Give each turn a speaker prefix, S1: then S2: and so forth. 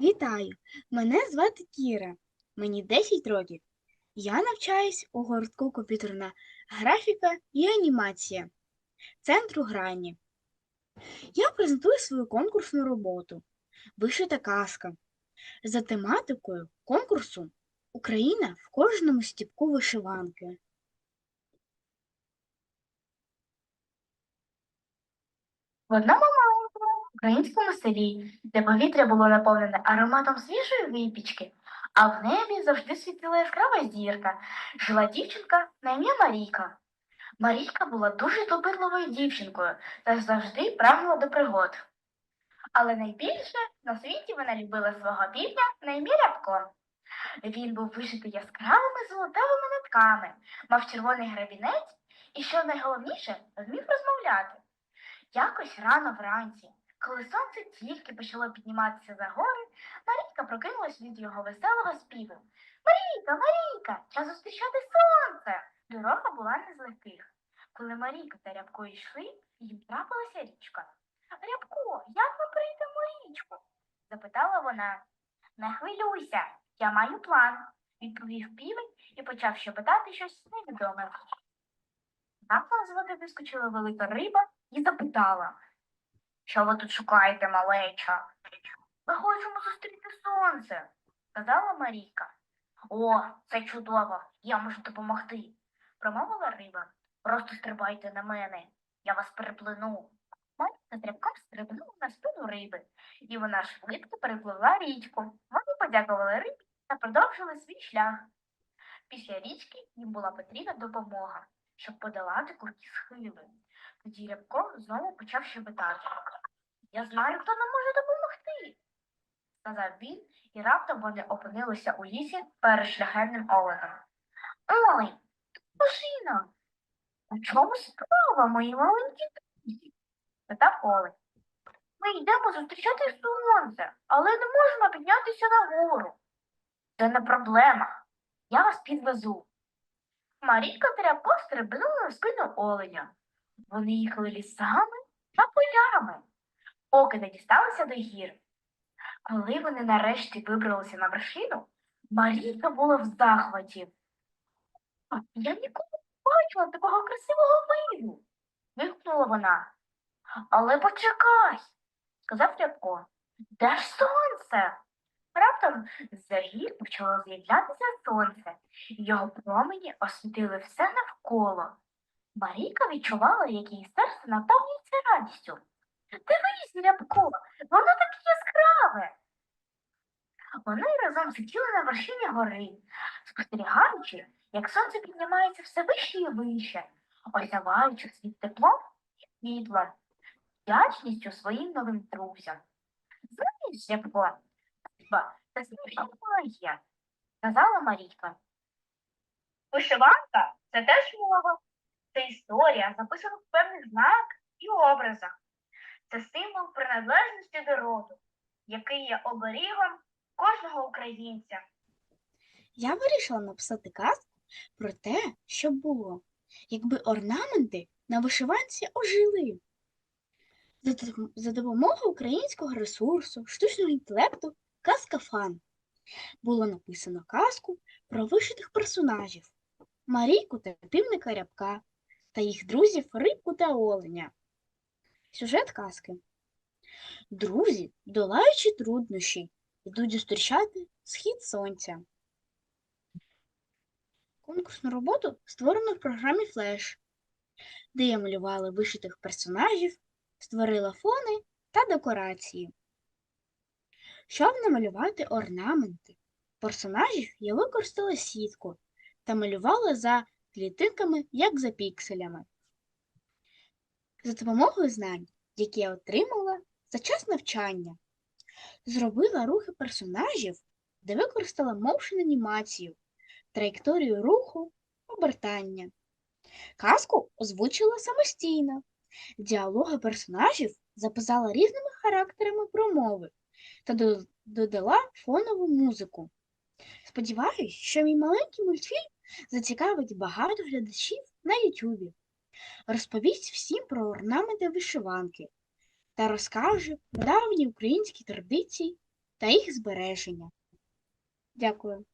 S1: Вітаю! Мене звати Кіра. Мені 10 років. Я навчаюсь у гуртку комп'ютерна графіка і анімація центру грані. Я презентую свою конкурсну роботу Вишита казка за тематикою конкурсу Україна в кожному стіпку вишиванки.
S2: В одному маленькому українському селі, де повітря було наповнене ароматом свіжої випічки, а в небі завжди світила яскрава зірка, жила дівчинка на ім'я Марійка. Марійка була дуже допитливою дівчинкою та завжди прагнула до пригод. Але найбільше на світі вона любила свого півня на ім'я Рябко. Він був вишитий яскравими золотавими нитками, мав червоний гребінець і, що найголовніше, вмів розмовляти. Якось рано вранці, коли сонце тільки почало підніматися за гори, Марійка прокинулась від його веселого співу. Марійка, Марійка, час зустрічати сонце. Дорога була не з легких. Коли Марійка та Рябко йшли, їм трапилася річка. Рябко, як ми прийдемо річку? запитала вона. Не хвилюйся, я маю план, відповів півень і почав щебетати щось невідоме. Раптом з води вискочила велика риба і запитала, що ви тут шукаєте, малеча? Ми хочемо зустріти сонце, сказала Марійка. О, це чудово, я можу допомогти, промовила риба. Просто стрибайте на мене, я вас переплину. Марійка стрибком стрибнула на спину риби, і вона швидко перепливла річку. Вони подякували рибі та продовжили свій шлях. Після річки їм була потрібна допомога, щоб подолати круті схили. Тоді Рябко знову почав щебетати. Я знаю, хто нам може допомогти, сказав він, і раптом вони опинилися у лісі перед шляхетним оленем. Олень, тут машина. У чому справа, мої маленькі друзі? питав Олень. Ми йдемо зустрічати сонце, але не можемо піднятися нагору. Це не проблема. Я вас підвезу. Марійка та Рябко стрибнули на спину оленя. Вони їхали лісами та полями, поки не дісталися до гір. Коли вони нарешті вибралися на вершину, Марійка була в захваті. Я ніколи не бачила такого красивого виду. вигукнула вона. Але почекай, сказав Рябко. Де ж сонце? Раптом з-за гір почало з'являтися сонце, і його промені освітили все навколо. Марійка відчувала, як її серце наповнюється радістю. Дивись, Рябко, воно таке яскраве. Вони разом сиділи на вершині гори, спостерігаючи, як сонце піднімається все вище і вище, осяваючи світ теплом і світлом, вдячністю своїм новим друзям. Знаєш, Рябко, ба, це смішна магія, сказала Марійка. Вишиванка це теж мова. Це історія, записана в певних знаках і образах. Це символ приналежності до роду, який є оберігом кожного українця.
S1: Я вирішила написати казку про те, що було, якби орнаменти на вишиванці ожили. За, допомогою українського ресурсу, штучного інтелекту, казка фан. Було написано казку про вишитих персонажів Марійку та півника рябка та їх друзів Рибку та Оленя. Сюжет казки. Друзі, долаючи труднощі, йдуть зустрічати схід сонця. Конкурсну роботу створено в програмі Flash, де я малювала вишитих персонажів, створила фони та декорації. Щоб намалювати орнаменти персонажів, я використала сітку та малювала за клітинками, як за пікселями. За допомогою знань, які я отримала за час навчання, зробила рухи персонажів, де використала моушен анімацію, траєкторію руху, обертання. Казку озвучила самостійно. Діалоги персонажів записала різними характерами промови та додала фонову музику. Сподіваюсь, що мій маленький мультфільм зацікавить багато глядачів на Ютубі. Розповість всім про орнаменти вишиванки та розкаже про давні українські традиції та їх збереження. Дякую.